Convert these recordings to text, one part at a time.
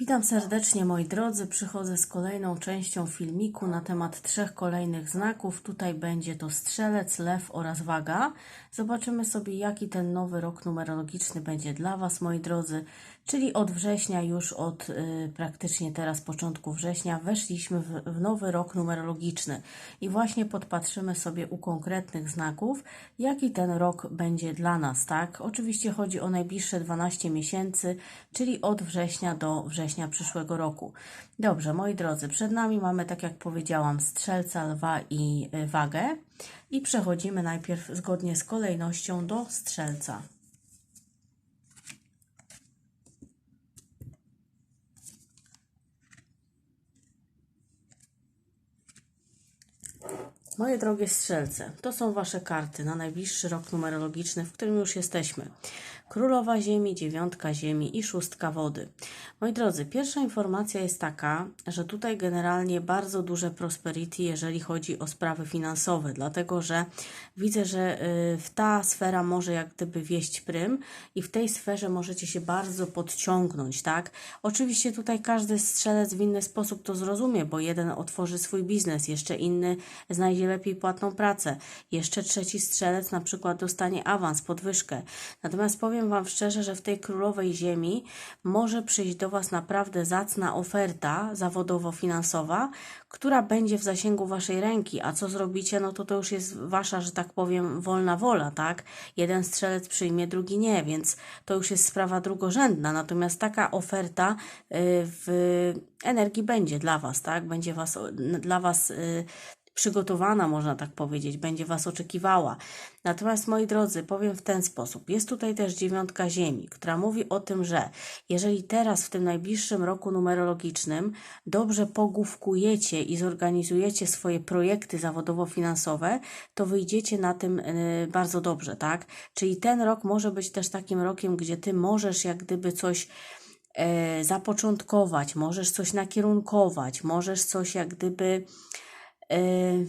Witam serdecznie moi drodzy. Przychodzę z kolejną częścią filmiku na temat trzech kolejnych znaków. Tutaj będzie to strzelec, lew oraz waga. Zobaczymy sobie jaki ten nowy rok numerologiczny będzie dla Was moi drodzy. Czyli od września, już od y, praktycznie teraz początku września weszliśmy w, w nowy rok numerologiczny. I właśnie podpatrzymy sobie u konkretnych znaków jaki ten rok będzie dla nas, tak? Oczywiście chodzi o najbliższe 12 miesięcy, czyli od września do września przyszłego roku. Dobrze, moi drodzy, przed nami mamy, tak jak powiedziałam, strzelca, lwa i y, wagę. I przechodzimy najpierw zgodnie z kolejnością do strzelca. Moje drogie strzelce, to są Wasze karty na najbliższy rok numerologiczny, w którym już jesteśmy. Królowa Ziemi, dziewiątka Ziemi i szóstka wody. Moi drodzy, pierwsza informacja jest taka, że tutaj generalnie bardzo duże prosperity, jeżeli chodzi o sprawy finansowe, dlatego że widzę, że y, w ta sfera może jak gdyby wieść prym i w tej sferze możecie się bardzo podciągnąć, tak? Oczywiście tutaj każdy strzelec w inny sposób to zrozumie, bo jeden otworzy swój biznes, jeszcze inny znajdzie lepiej płatną pracę, jeszcze trzeci strzelec na przykład dostanie awans, podwyżkę. Natomiast powiem Wam szczerze, że w tej królowej ziemi może przyjść do Was naprawdę zacna oferta zawodowo-finansowa, która będzie w zasięgu Waszej ręki, a co zrobicie, no to to już jest Wasza, że tak powiem, wolna wola, tak? Jeden strzelec przyjmie, drugi nie, więc to już jest sprawa drugorzędna, natomiast taka oferta y, w energii będzie dla Was, tak? Będzie was, dla Was y, przygotowana, można tak powiedzieć, będzie Was oczekiwała. Natomiast, moi drodzy, powiem w ten sposób. Jest tutaj też dziewiątka Ziemi, która mówi o tym, że jeżeli teraz w tym najbliższym roku numerologicznym dobrze pogłówkujecie i zorganizujecie swoje projekty zawodowo-finansowe, to wyjdziecie na tym yy, bardzo dobrze, tak? Czyli ten rok może być też takim rokiem, gdzie Ty możesz jak gdyby coś e, zapoczątkować, możesz coś nakierunkować, możesz coś jak gdyby Y,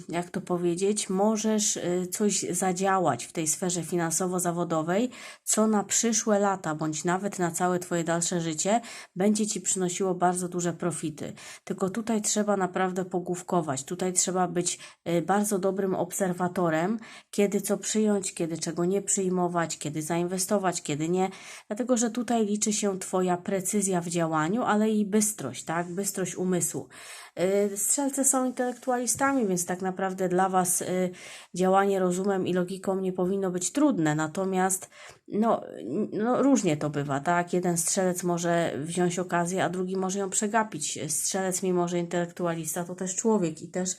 jak to powiedzieć, możesz y, coś zadziałać w tej sferze finansowo-zawodowej, co na przyszłe lata, bądź nawet na całe Twoje dalsze życie, będzie Ci przynosiło bardzo duże profity. Tylko tutaj trzeba naprawdę pogłówkować, tutaj trzeba być y, bardzo dobrym obserwatorem, kiedy co przyjąć, kiedy czego nie przyjmować, kiedy zainwestować, kiedy nie, dlatego że tutaj liczy się Twoja precyzja w działaniu, ale i bystrość, tak? Bystrość umysłu. Y, strzelce są intelektualistami, więc tak naprawdę dla Was y, działanie rozumem i logiką nie powinno być trudne. Natomiast no, no różnie to bywa, tak? Jeden strzelec może wziąć okazję, a drugi może ją przegapić. Strzelec, mimo że intelektualista, to też człowiek i też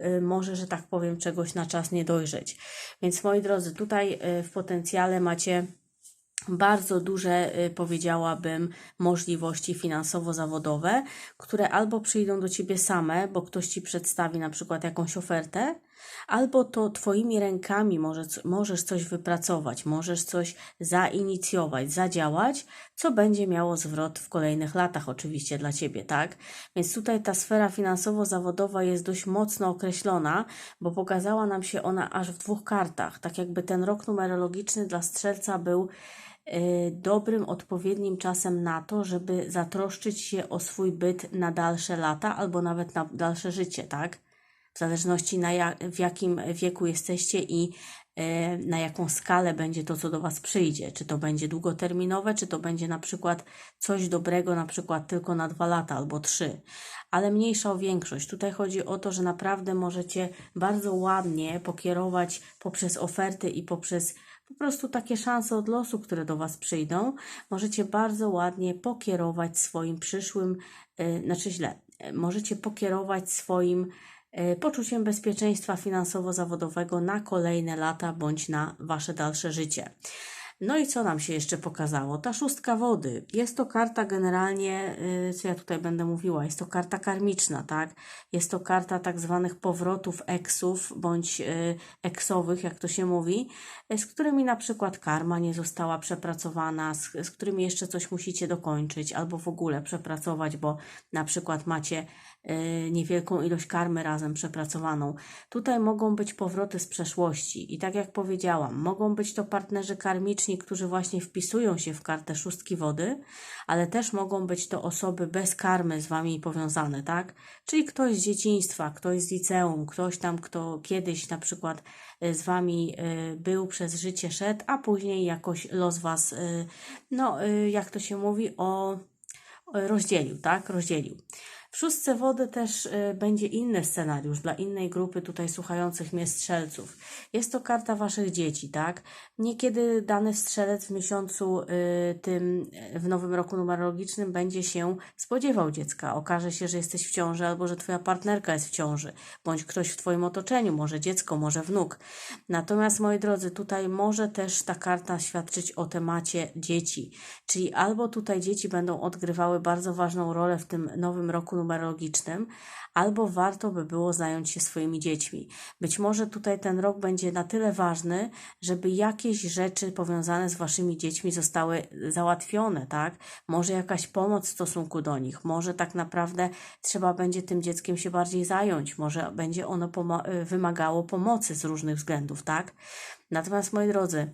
y, może, że tak powiem, czegoś na czas nie dojrzeć. Więc moi drodzy, tutaj w potencjale macie bardzo duże, y, powiedziałabym, możliwości finansowo-zawodowe, które albo przyjdą do ciebie same, bo ktoś ci przedstawi na przykład jakąś ofertę, albo to twoimi rękami możesz, możesz coś wypracować, możesz coś zainicjować, zadziałać, co będzie miało zwrot w kolejnych latach, oczywiście dla ciebie, tak? Więc tutaj ta sfera finansowo-zawodowa jest dość mocno określona, bo pokazała nam się ona aż w dwóch kartach. Tak jakby ten rok numerologiczny dla strzelca był dobrym, odpowiednim czasem na to, żeby zatroszczyć się o swój byt na dalsze lata albo nawet na dalsze życie, tak? W zależności na jak, w jakim wieku jesteście i y, na jaką skalę będzie to, co do Was przyjdzie. Czy to będzie długoterminowe, czy to będzie na przykład coś dobrego, na przykład tylko na dwa lata albo trzy. Ale mniejsza o większość. Tutaj chodzi o to, że naprawdę możecie bardzo ładnie pokierować poprzez oferty i poprzez po prostu takie szanse od losu, które do Was przyjdą, możecie bardzo ładnie pokierować swoim przyszłym, yy, znaczy źle, yy, możecie pokierować swoim yy, poczuciem bezpieczeństwa finansowo-zawodowego na kolejne lata bądź na Wasze dalsze życie. No i co nam się jeszcze pokazało? Ta szóstka wody. Jest to karta generalnie, y, co ja tutaj będę mówiła, jest to karta karmiczna, tak? Jest to karta tak zwanych powrotów eksów, bądź y, eksowych, jak to się mówi, y, z którymi na przykład karma nie została przepracowana, z, z którymi jeszcze coś musicie dokończyć, albo w ogóle przepracować, bo na przykład macie niewielką ilość karmy razem przepracowaną. Tutaj mogą być powroty z przeszłości i tak jak powiedziałam, mogą być to partnerzy karmiczni, którzy właśnie wpisują się w kartę szóstki wody, ale też mogą być to osoby bez karmy z Wami powiązane, tak? Czyli ktoś z dzieciństwa, ktoś z liceum, ktoś tam, kto kiedyś na przykład y, z Wami y, był, przez życie szedł, a później jakoś los Was, no jak to się mówi, o rozdzielił, tak? Rozdzielił. W szóstce wody też y, będzie inny scenariusz dla innej grupy tutaj słuchających mnie strzelców. Jest to karta waszych dzieci, tak? Niekiedy dany strzelec w miesiącu y, tym, y, w nowym roku numerologicznym będzie się spodziewał dziecka. Okaże się, że jesteś w ciąży albo że twoja partnerka jest w ciąży, bądź ktoś w twoim otoczeniu, może dziecko, może wnuk. Natomiast moi drodzy, tutaj może też ta karta świadczyć o temacie dzieci, czyli albo tutaj dzieci będą odgrywały bardzo ważną rolę w tym nowym roku numerologicznym, albo warto by było zająć się swoimi dziećmi. Być może tutaj ten rok będzie na tyle ważny, żeby jakieś rzeczy powiązane z waszymi dziećmi zostały załatwione, tak? Może jakaś pomoc w stosunku do nich, może tak naprawdę trzeba będzie tym dzieckiem się bardziej zająć, może będzie ono wymagało pomocy z różnych względów, tak? Natomiast moi drodzy,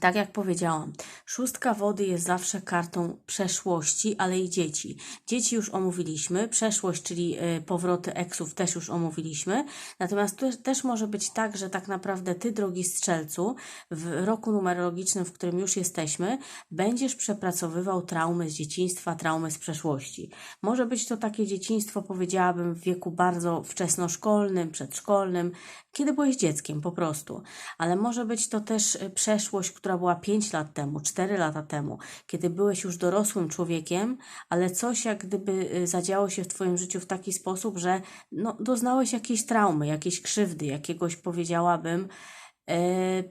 tak jak powiedziałam, szóstka wody jest zawsze kartą przeszłości, ale i dzieci. Dzieci już omówiliśmy, przeszłość, czyli y, powroty eksów też już omówiliśmy. Natomiast też może być tak, że tak naprawdę ty, drogi strzelcu, w roku numerologicznym, w którym już jesteśmy, będziesz przepracowywał traumy z dzieciństwa, traumy z przeszłości. Może być to takie dzieciństwo, powiedziałabym, w wieku bardzo wczesnoszkolnym, przedszkolnym, kiedy byłeś dzieckiem po prostu. Ale może być to też y, przeszłość, która była 5 lat temu, 4 lata temu, kiedy byłeś już dorosłym człowiekiem, ale coś jak gdyby y, zadziało się w Twoim życiu w taki sposób, że no, doznałeś jakiejś traumy, jakiejś krzywdy, jakiegoś powiedziałabym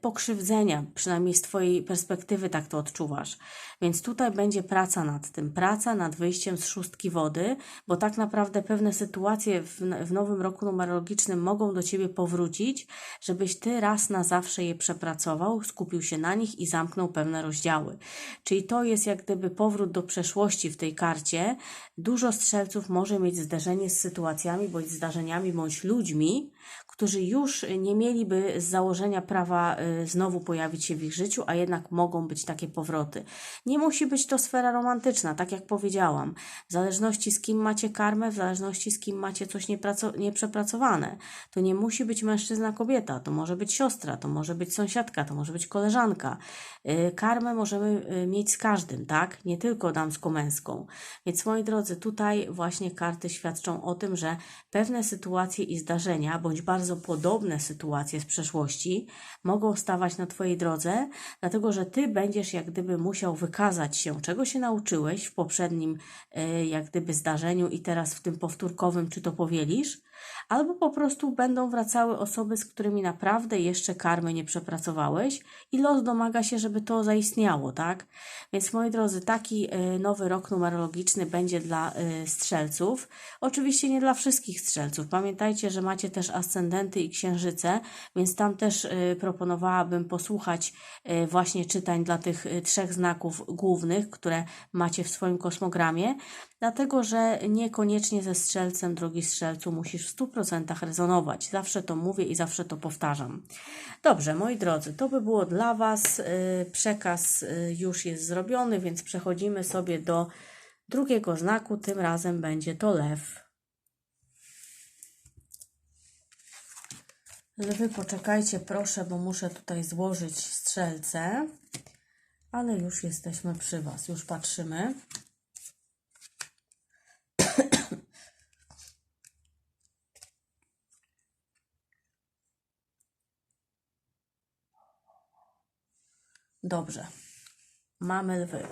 pokrzywdzenia, przynajmniej z Twojej perspektywy tak to odczuwasz. Więc tutaj będzie praca nad tym, praca nad wyjściem z szóstki wody, bo tak naprawdę pewne sytuacje w, w nowym roku numerologicznym mogą do Ciebie powrócić, żebyś Ty raz na zawsze je przepracował, skupił się na nich i zamknął pewne rozdziały. Czyli to jest jak gdyby powrót do przeszłości w tej karcie. Dużo strzelców może mieć zderzenie z sytuacjami, bądź zdarzeniami, bądź ludźmi, którzy już nie mieliby z założenia prawa y, znowu pojawić się w ich życiu, a jednak mogą być takie powroty. Nie musi być to sfera romantyczna, tak jak powiedziałam. W zależności z kim macie karmę, w zależności z kim macie coś nieprzepracowane. To nie musi być mężczyzna, kobieta, to może być siostra, to może być sąsiadka, to może być koleżanka. Y, Karmę możemy y, mieć z każdym, tak? Nie tylko damsko-męską. Więc moi drodzy, tutaj właśnie karty świadczą o tym, że pewne sytuacje i zdarzenia, bądź bardzo podobne sytuacje z przeszłości, mogą stawać na Twojej drodze, dlatego że Ty będziesz jak gdyby musiał wykazać się, czego się nauczyłeś w poprzednim y, jak gdyby zdarzeniu i teraz w tym powtórkowym, czy to powielisz, albo po prostu będą wracały osoby, z którymi naprawdę jeszcze karmy nie przepracowałeś i los domaga się, żeby to zaistniało, tak? Więc moi drodzy, taki y, nowy rok numerologiczny będzie dla y, strzelców. Oczywiście nie dla wszystkich strzelców. Pamiętajcie, że macie też ascendenty i księżyce, więc tam też y, proponowałabym posłuchać właśnie czytań dla tych trzech znaków głównych, które macie w swoim kosmogramie, dlatego że niekoniecznie ze strzelcem, drogi strzelcu, musisz w 100% rezonować. Zawsze to mówię i zawsze to powtarzam. Dobrze, moi drodzy, to by było dla Was. y, Przekaz y, już jest zrobiony, więc przechodzimy sobie do drugiego znaku. Tym razem będzie to lew. Lwy, poczekajcie proszę, bo muszę tutaj złożyć strzelce. Ale już jesteśmy przy Was, już patrzymy. Dobrze. Mamy lwy.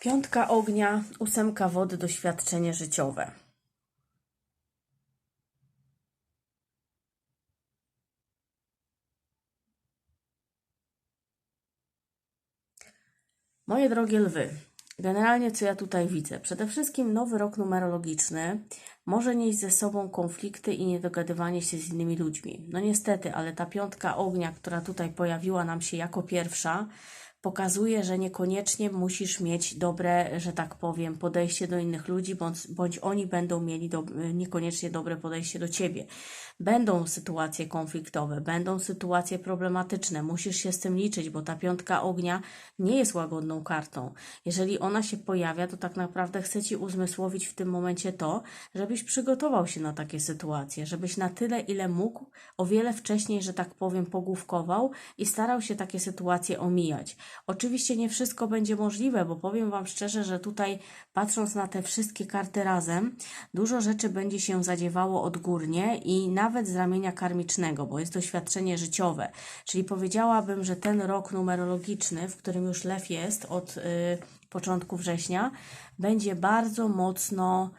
Piątka ognia, ósemka wody, doświadczenie życiowe. Moje drogie lwy, generalnie co ja tutaj widzę? Przede wszystkim nowy rok numerologiczny może nieść ze sobą konflikty i niedogadywanie się z innymi ludźmi. No niestety, ale ta piątka ognia, która tutaj pojawiła nam się jako pierwsza, pokazuje, że niekoniecznie musisz mieć dobre, że tak powiem, podejście do innych ludzi, bądź, bądź oni będą mieli do, niekoniecznie dobre podejście do ciebie. Będą sytuacje konfliktowe, będą sytuacje problematyczne, musisz się z tym liczyć, bo ta piątka ognia nie jest łagodną kartą. Jeżeli ona się pojawia, to tak naprawdę chce ci uzmysłowić w tym momencie to, żebyś przygotował się na takie sytuacje, żebyś na tyle, ile mógł, o wiele wcześniej, że tak powiem, pogłówkował i starał się takie sytuacje omijać. Oczywiście nie wszystko będzie możliwe, bo powiem Wam szczerze, że tutaj patrząc na te wszystkie karty razem, dużo rzeczy będzie się zadziewało odgórnie i nawet z ramienia karmicznego, bo jest doświadczenie życiowe. Czyli powiedziałabym, że ten rok numerologiczny, w którym już lew jest od y, początku września, będzie bardzo mocno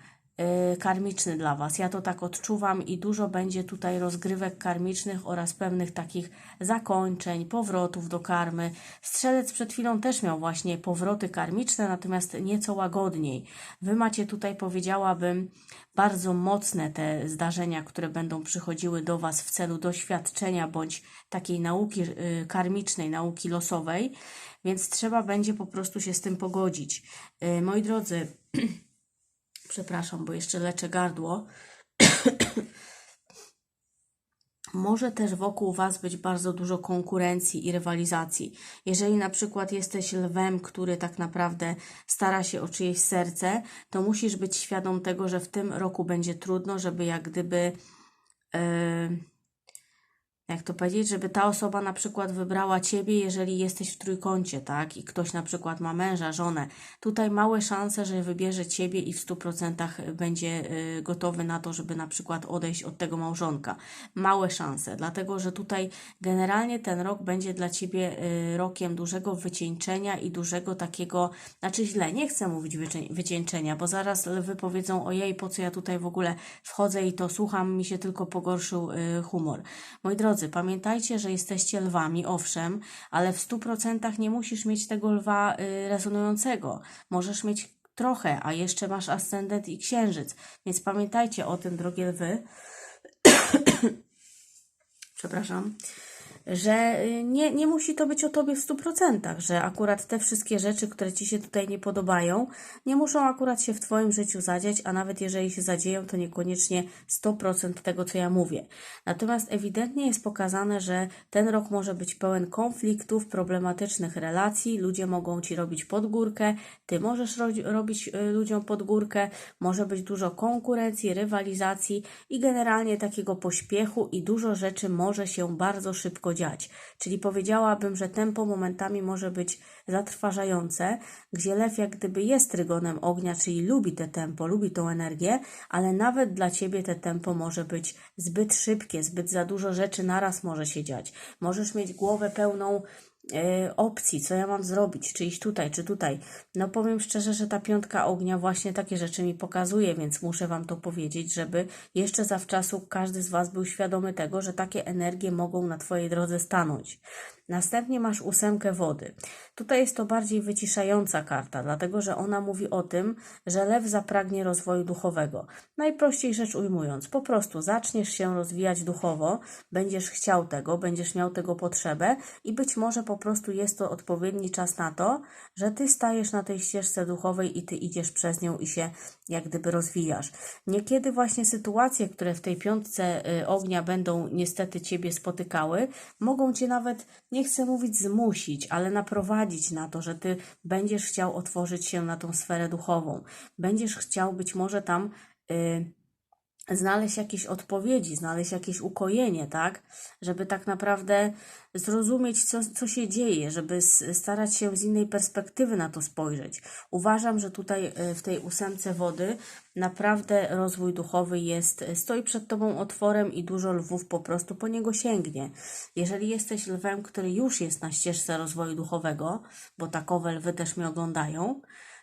karmiczny dla Was. Ja to tak odczuwam i dużo będzie tutaj rozgrywek karmicznych oraz pewnych takich zakończeń, powrotów do karmy. Strzelec przed chwilą też miał właśnie powroty karmiczne, natomiast nieco łagodniej. Wy macie tutaj, powiedziałabym, bardzo mocne te zdarzenia, które będą przychodziły do Was w celu doświadczenia bądź takiej nauki y, karmicznej, nauki losowej, więc trzeba będzie po prostu się z tym pogodzić. Y, Moi drodzy, przepraszam, bo jeszcze leczę gardło. Może też wokół Was być bardzo dużo konkurencji i rywalizacji. Jeżeli na przykład jesteś lwem, który tak naprawdę stara się o czyjeś serce, to musisz być świadom tego, że w tym roku będzie trudno, żeby jak gdyby. Yy, jak to powiedzieć, żeby ta osoba na przykład wybrała ciebie, jeżeli jesteś w trójkącie, tak? I ktoś na przykład ma męża, żonę. Tutaj małe szanse, że wybierze ciebie i w 100% będzie y, gotowy na to, żeby na przykład odejść od tego małżonka. Małe szanse, dlatego że tutaj generalnie ten rok będzie dla ciebie y, rokiem dużego wycieńczenia i dużego takiego, znaczy źle, nie chcę mówić wycie- wycieńczenia, bo zaraz lwy powiedzą, ojej, po co ja tutaj w ogóle wchodzę i to słucham, mi się tylko pogorszył y, humor. Moi drodzy, pamiętajcie, że jesteście lwami, owszem, ale w 100% nie musisz mieć tego lwa y, rezonującego. Możesz mieć trochę, a jeszcze masz ascendent i księżyc. Więc pamiętajcie o tym, drogie lwy. Przepraszam że y, nie, nie musi to być o tobie w 100%, że akurat te wszystkie rzeczy, które ci się tutaj nie podobają, nie muszą akurat się w twoim życiu zadziać, a nawet jeżeli się zadzieją, to niekoniecznie 100% tego, co ja mówię. Natomiast ewidentnie jest pokazane, że ten rok może być pełen konfliktów, problematycznych relacji, ludzie mogą ci robić podgórkę, ty możesz ro robić y, ludziom podgórkę, może być dużo konkurencji, rywalizacji i generalnie takiego pośpiechu i dużo rzeczy może się bardzo szybko dziać. Czyli powiedziałabym, że tempo momentami może być zatrważające, gdzie lew jak gdyby jest trygonem ognia, czyli lubi te tempo, lubi tą energię, ale nawet dla ciebie te tempo może być zbyt szybkie, zbyt za dużo rzeczy naraz może się dziać. Możesz mieć głowę pełną opcji, co ja mam zrobić, czy iść tutaj, czy tutaj. No powiem szczerze, że ta piątka ognia właśnie takie rzeczy mi pokazuje, więc muszę Wam to powiedzieć, żeby jeszcze zawczasu każdy z Was był świadomy tego, że takie energie mogą na Twojej drodze stanąć. Następnie masz ósemkę wody. Tutaj jest to bardziej wyciszająca karta, dlatego że ona mówi o tym, że lew zapragnie rozwoju duchowego. Najprościej rzecz ujmując, po prostu zaczniesz się rozwijać duchowo, będziesz chciał tego, będziesz miał tego potrzebę i być może po prostu jest to odpowiedni czas na to, że ty stajesz na tej ścieżce duchowej i ty idziesz przez nią i się jak gdyby rozwijasz. Niekiedy właśnie sytuacje, które w tej piątce y, ognia będą niestety ciebie spotykały, mogą cię nawet nie chcę mówić zmusić, ale naprowadzić na to, że ty będziesz chciał otworzyć się na tą sferę duchową. Będziesz chciał być może tam y, znaleźć jakieś odpowiedzi, znaleźć jakieś ukojenie, tak? Żeby tak naprawdę zrozumieć, co, co się dzieje, żeby starać się z innej perspektywy na to spojrzeć. Uważam, że tutaj y, w tej ósemce wody naprawdę rozwój duchowy jest, y, stoi przed tobą otworem i dużo lwów po prostu po niego sięgnie. Jeżeli jesteś lwem, który już jest na ścieżce rozwoju duchowego, bo takowe lwy też mnie oglądają,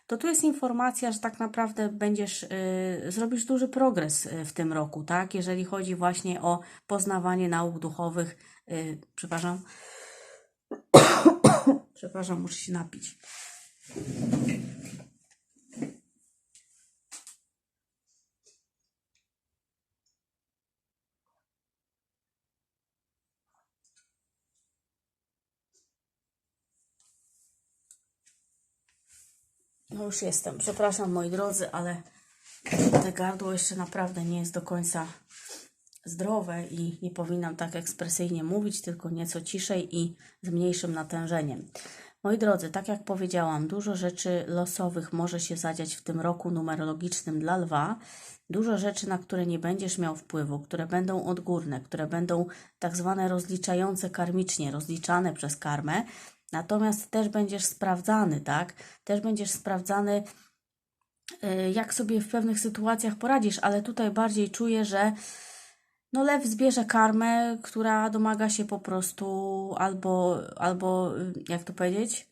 to tu jest informacja, że tak naprawdę będziesz, y, zrobisz duży progres y, w tym roku, tak? Jeżeli chodzi właśnie o poznawanie nauk duchowych, y, przepraszam, przepraszam, muszę się napić. No już jestem. Przepraszam moi drodzy, ale te gardło jeszcze naprawdę nie jest do końca zdrowe i nie powinnam tak ekspresyjnie mówić, tylko nieco ciszej i z mniejszym natężeniem. Moi drodzy, tak jak powiedziałam, dużo rzeczy losowych może się zadziać w tym roku numerologicznym dla lwa. Dużo rzeczy, na które nie będziesz miał wpływu, które będą odgórne, które będą tak zwane rozliczające karmicznie, rozliczane przez karmę. Natomiast też będziesz sprawdzany, tak? Też będziesz sprawdzany, y, jak sobie w pewnych sytuacjach poradzisz, ale tutaj bardziej czuję, że no lew zbierze karmę, która domaga się po prostu albo, albo y, jak to powiedzieć,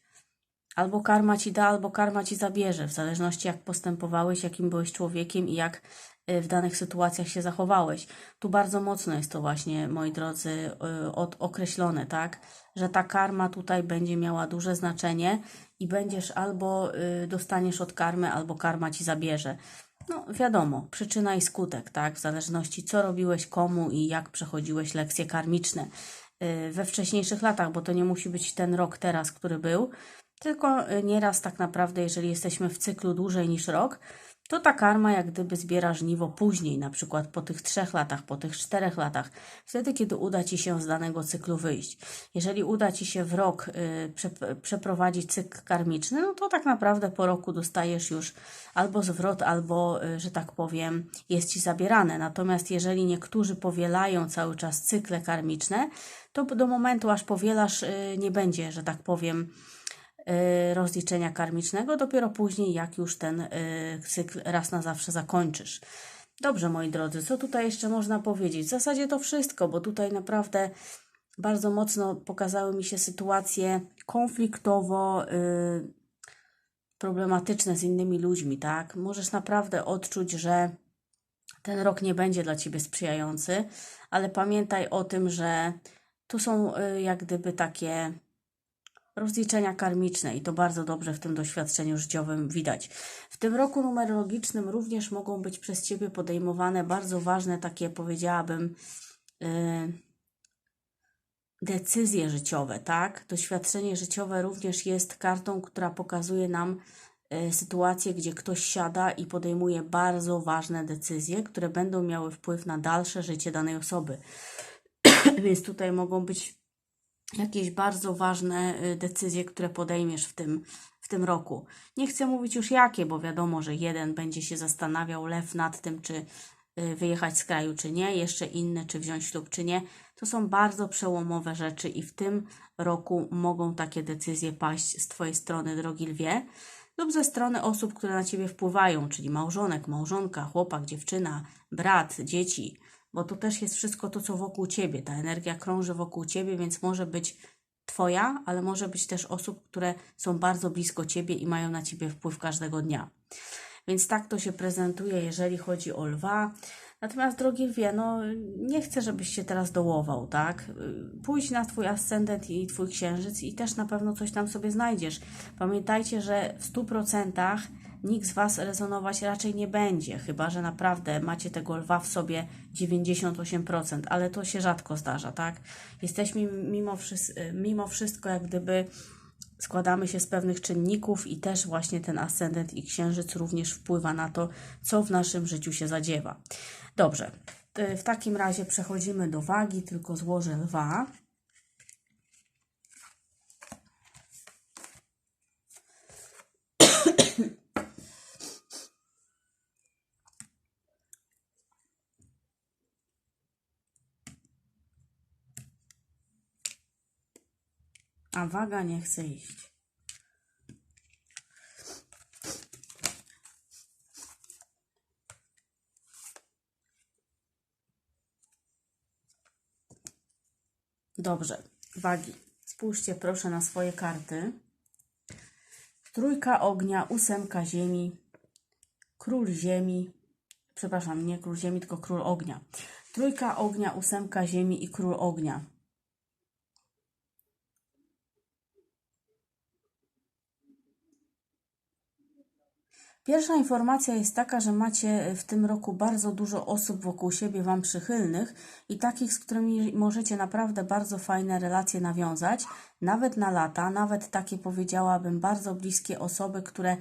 albo karma ci da, albo karma ci zabierze, w zależności jak postępowałeś, jakim byłeś człowiekiem i jak w danych sytuacjach się zachowałeś. Tu bardzo mocno jest to właśnie, moi drodzy, y, od, określone, tak, że ta karma tutaj będzie miała duże znaczenie i będziesz albo dostaniesz od karmy, albo karma ci zabierze. No, wiadomo, przyczyna i skutek, tak? W zależności co robiłeś komu i jak przechodziłeś lekcje karmiczne we wcześniejszych latach, bo to nie musi być ten rok teraz, który był, tylko nieraz tak naprawdę, jeżeli jesteśmy w cyklu dłużej niż rok, to ta karma jak gdyby zbiera żniwo później, na przykład po tych trzech latach, po tych czterech latach, wtedy, kiedy uda Ci się z danego cyklu wyjść. Jeżeli uda Ci się w rok y, prze, przeprowadzić cykl karmiczny, no to tak naprawdę po roku dostajesz już albo zwrot, albo, y, że tak powiem, jest Ci zabierane. Natomiast jeżeli niektórzy powielają cały czas cykle karmiczne, to do momentu, aż powielasz, y, nie będzie, że tak powiem, rozliczenia karmicznego, dopiero później, jak już ten y, cykl raz na zawsze zakończysz. Dobrze, moi drodzy, co tutaj jeszcze można powiedzieć? W zasadzie to wszystko, bo tutaj naprawdę bardzo mocno pokazały mi się sytuacje konfliktowo yy, problematyczne z innymi ludźmi, tak? Możesz naprawdę odczuć, że ten rok nie będzie dla ciebie sprzyjający, ale pamiętaj o tym, że tu są jak gdyby takie rozliczenia karmiczne i to bardzo dobrze w tym doświadczeniu życiowym widać. W tym roku numerologicznym również mogą być przez Ciebie podejmowane bardzo ważne takie, powiedziałabym, yy, decyzje życiowe, tak? Doświadczenie życiowe również jest kartą, która pokazuje nam y, sytuację, gdzie ktoś siada i podejmuje bardzo ważne decyzje, które będą miały wpływ na dalsze życie danej osoby. Więc tutaj mogą być jakieś bardzo ważne y, decyzje, które podejmiesz w tym, w tym roku. Nie chcę mówić już jakie, bo wiadomo, że jeden będzie się zastanawiał lew nad tym, czy y, wyjechać z kraju, czy nie, jeszcze inny, czy wziąć ślub, czy nie. To są bardzo przełomowe rzeczy i w tym roku mogą takie decyzje paść z Twojej strony, drogi lwie, lub ze strony osób, które na Ciebie wpływają, czyli małżonek, małżonka, chłopak, dziewczyna, brat, dzieci bo to też jest wszystko to, co wokół ciebie. Ta energia krąży wokół ciebie, więc może być Twoja, ale może być też osób, które są bardzo blisko ciebie i mają na ciebie wpływ każdego dnia. Więc tak to się prezentuje, jeżeli chodzi o lwa. Natomiast, drogi lwie, no nie chcę, żebyś się teraz dołował, tak? Pójdź na Twój ascendent i Twój księżyc i też na pewno coś tam sobie znajdziesz. Pamiętajcie, że w 100% nikt z Was rezonować raczej nie będzie, chyba że naprawdę macie tego lwa w sobie 98%, ale to się rzadko zdarza, tak? Jesteśmy mimo, mimo wszystko jak gdyby składamy się z pewnych czynników i też właśnie ten ascendent i księżyc również wpływa na to, co w naszym życiu się zadziewa. Dobrze, w takim razie przechodzimy do wagi, tylko złożę lwa. A waga nie chce iść. Dobrze, wagi. Spójrzcie proszę na swoje karty. Trójka ognia, ósemka ziemi, król ziemi, przepraszam, nie król ziemi, tylko król ognia. Trójka ognia, ósemka ziemi i król ognia. Pierwsza informacja jest taka, że macie w tym roku bardzo dużo osób wokół siebie Wam przychylnych i takich, z którymi możecie naprawdę bardzo fajne relacje nawiązać. Nawet na lata, nawet takie powiedziałabym bardzo bliskie osoby, które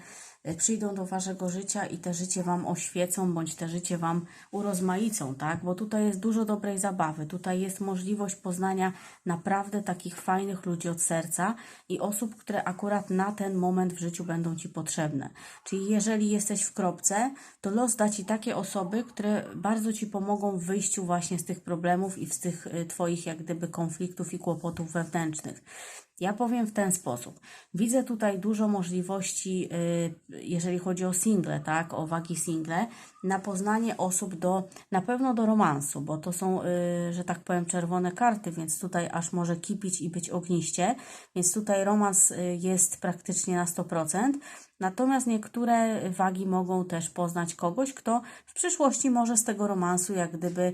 y, przyjdą do waszego życia i te życie wam oświecą, bądź te życie wam urozmaicą, tak? Bo tutaj jest dużo dobrej zabawy, tutaj jest możliwość poznania naprawdę takich fajnych ludzi od serca i osób, które akurat na ten moment w życiu będą ci potrzebne. Czyli jeżeli jesteś w kropce, to los da ci takie osoby, które bardzo ci pomogą w wyjściu właśnie z tych problemów i z tych y, twoich jak gdyby konfliktów i kłopotów wewnętrznych. Ja powiem w ten sposób. Widzę tutaj dużo możliwości, y, jeżeli chodzi o single, tak, o wagi single, na poznanie osób do, na pewno do romansu, bo to są, y, że tak powiem, czerwone karty, więc tutaj aż może kipić i być ogniście, więc tutaj romans y, jest praktycznie na 100%. Natomiast niektóre wagi mogą też poznać kogoś, kto w przyszłości może z tego romansu jak gdyby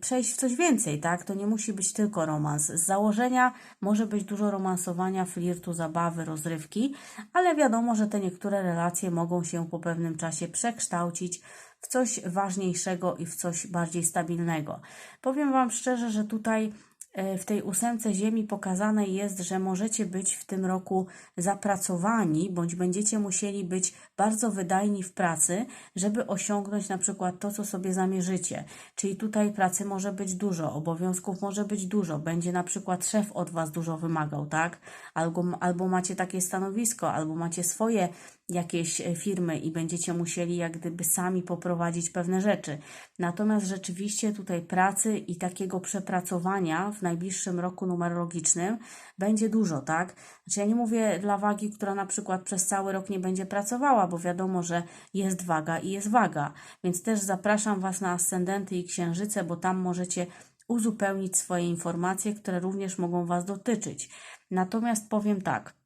przejść w coś więcej, tak? To nie musi być tylko romans. Z założenia może być dużo romansowania, flirtu, zabawy, rozrywki, ale wiadomo, że te niektóre relacje mogą się po pewnym czasie przekształcić w coś ważniejszego i w coś bardziej stabilnego. Powiem Wam szczerze, że tutaj w tej ósemce Ziemi pokazane jest, że możecie być w tym roku zapracowani, bądź będziecie musieli być bardzo wydajni w pracy, żeby osiągnąć na przykład to, co sobie zamierzycie. Czyli tutaj pracy może być dużo, obowiązków może być dużo, będzie na przykład szef od Was dużo wymagał, tak? Albo, albo macie takie stanowisko, albo macie swoje jakieś e, firmy i będziecie musieli jak gdyby sami poprowadzić pewne rzeczy. Natomiast rzeczywiście tutaj pracy i takiego przepracowania w najbliższym roku numerologicznym będzie dużo, tak? Znaczy ja nie mówię dla wagi, która na przykład przez cały rok nie będzie pracowała, bo wiadomo, że jest waga i jest waga. Więc też zapraszam Was na ascendenty i księżyce, bo tam możecie uzupełnić swoje informacje, które również mogą Was dotyczyć. Natomiast powiem tak –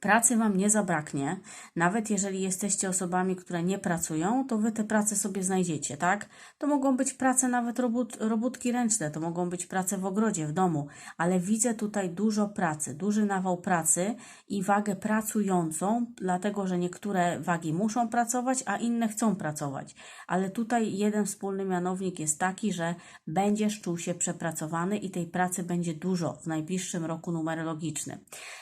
Pracy Wam nie zabraknie, nawet jeżeli jesteście osobami, które nie pracują, to Wy te prace sobie znajdziecie, tak? To mogą być prace nawet robót, robótki ręczne, to mogą być prace w ogrodzie, w domu, ale widzę tutaj dużo pracy, duży nawał pracy i wagę pracującą, dlatego że niektóre wagi muszą pracować, a inne chcą pracować. Ale tutaj jeden wspólny mianownik jest taki, że będziesz czuł się przepracowany i tej pracy będzie dużo w najbliższym roku numerologicznym.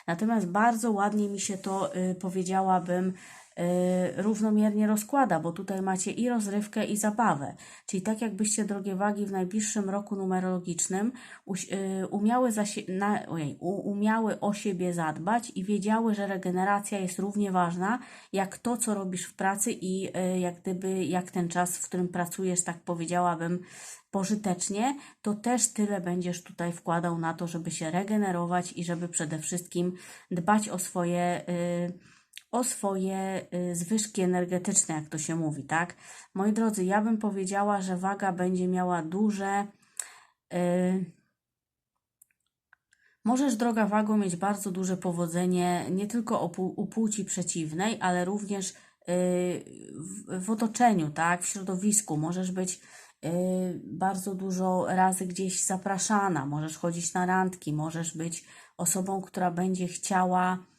Natomiast bardzo ładnie mi się to, y, powiedziałabym, równomiernie rozkłada, bo tutaj macie i rozrywkę, i zabawę. Czyli tak jakbyście, drogie wagi, w najbliższym roku numerologicznym y, umiały, na, ojej, umiały o siebie zadbać i wiedziały, że regeneracja jest równie ważna, jak to, co robisz w pracy i jak gdyby, jak ten czas, w którym pracujesz, tak powiedziałabym, pożytecznie, to też tyle będziesz tutaj wkładał na to, żeby się regenerować i żeby przede wszystkim dbać o swoje, y, o swoje y, zwyżki energetyczne, jak to się mówi, tak? Moi drodzy, ja bym powiedziała, że waga będzie miała duże. Y, możesz, droga wago, mieć bardzo duże powodzenie nie tylko u płci przeciwnej, ale również w, w otoczeniu, tak, w środowisku. Możesz być Y, bardzo dużo razy gdzieś zapraszana, możesz chodzić na randki, możesz być osobą, która będzie chciała y,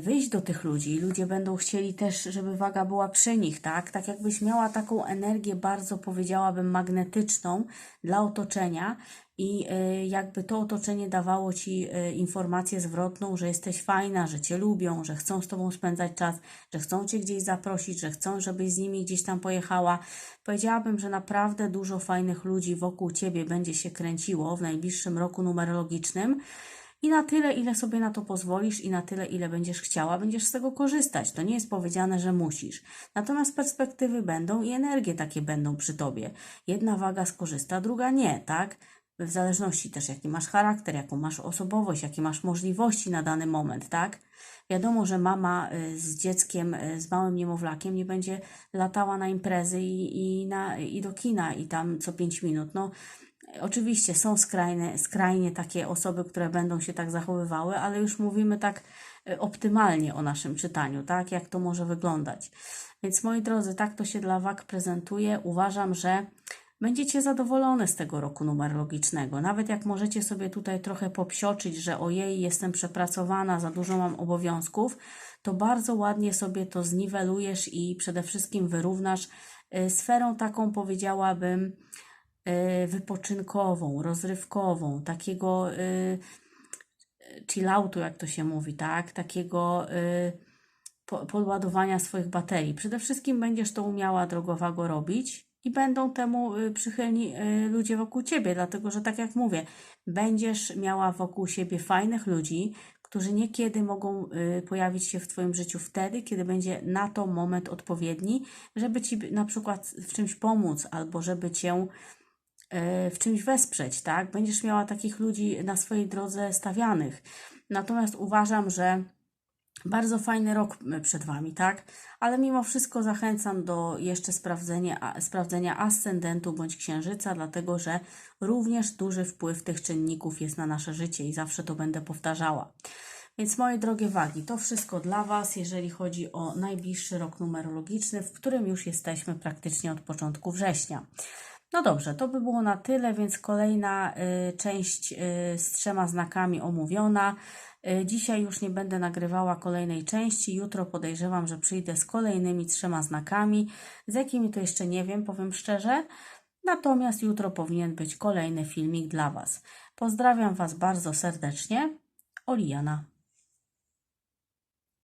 wyjść do tych ludzi ludzie będą chcieli też, żeby waga była przy nich, tak? Tak jakbyś miała taką energię bardzo, powiedziałabym, magnetyczną dla otoczenia i y, jakby to otoczenie dawało ci y, informację zwrotną, że jesteś fajna, że cię lubią, że chcą z tobą spędzać czas, że chcą cię gdzieś zaprosić, że chcą, żebyś z nimi gdzieś tam pojechała. Powiedziałabym, że naprawdę dużo fajnych ludzi wokół ciebie będzie się kręciło w najbliższym roku numerologicznym. I na tyle, ile sobie na to pozwolisz, i na tyle, ile będziesz chciała, będziesz z tego korzystać. To nie jest powiedziane, że musisz. Natomiast perspektywy będą i energie takie będą przy tobie. Jedna waga skorzysta, druga nie, tak? w zależności też jaki masz charakter, jaką masz osobowość, jakie masz możliwości na dany moment, tak? Wiadomo, że mama y, z dzieckiem, y, z małym niemowlakiem nie będzie latała na imprezy i, i, na, i do kina i tam co pięć minut. No, oczywiście są skrajne, skrajnie takie osoby, które będą się tak zachowywały, ale już mówimy tak y, optymalnie o naszym czytaniu, tak? Jak to może wyglądać. Więc moi drodzy, tak to się dla WAK prezentuje. Uważam, że Będziecie zadowolone z tego roku numerologicznego. Nawet jak możecie sobie tutaj trochę popsioczyć, że ojej, jestem przepracowana, za dużo mam obowiązków, to bardzo ładnie sobie to zniwelujesz i przede wszystkim wyrównasz y, sferą taką, powiedziałabym, wypoczynkową, rozrywkową, takiego y, chilloutu, jak to się mówi, tak? Takiego po, podładowania swoich baterii. Przede wszystkim będziesz to umiała drogowago robić i będą temu przychylni ludzie wokół ciebie, dlatego że tak jak mówię, będziesz miała wokół siebie fajnych ludzi, którzy niekiedy mogą pojawić się w Twoim życiu wtedy, kiedy będzie na to moment odpowiedni, żeby Ci na przykład w czymś pomóc albo żeby Cię w czymś wesprzeć, tak? Będziesz miała takich ludzi na swojej drodze stawianych. Natomiast uważam, że bardzo fajny rok przed Wami, tak? Ale mimo wszystko zachęcam do jeszcze sprawdzenia, sprawdzenia ascendentu bądź księżyca, dlatego że również duży wpływ tych czynników jest na nasze życie i zawsze to będę powtarzała. Więc moje drogie wagi, to wszystko dla Was, jeżeli chodzi o najbliższy rok numerologiczny, w którym już jesteśmy praktycznie od początku września. No dobrze, to by było na tyle, więc kolejna y, część y, z trzema znakami omówiona. Y, dzisiaj już nie będę nagrywała kolejnej części. Jutro podejrzewam, że przyjdę z kolejnymi trzema znakami. Z jakimi to jeszcze nie wiem, powiem szczerze. Natomiast jutro powinien być kolejny filmik dla Was. Pozdrawiam Was bardzo serdecznie. Oliana.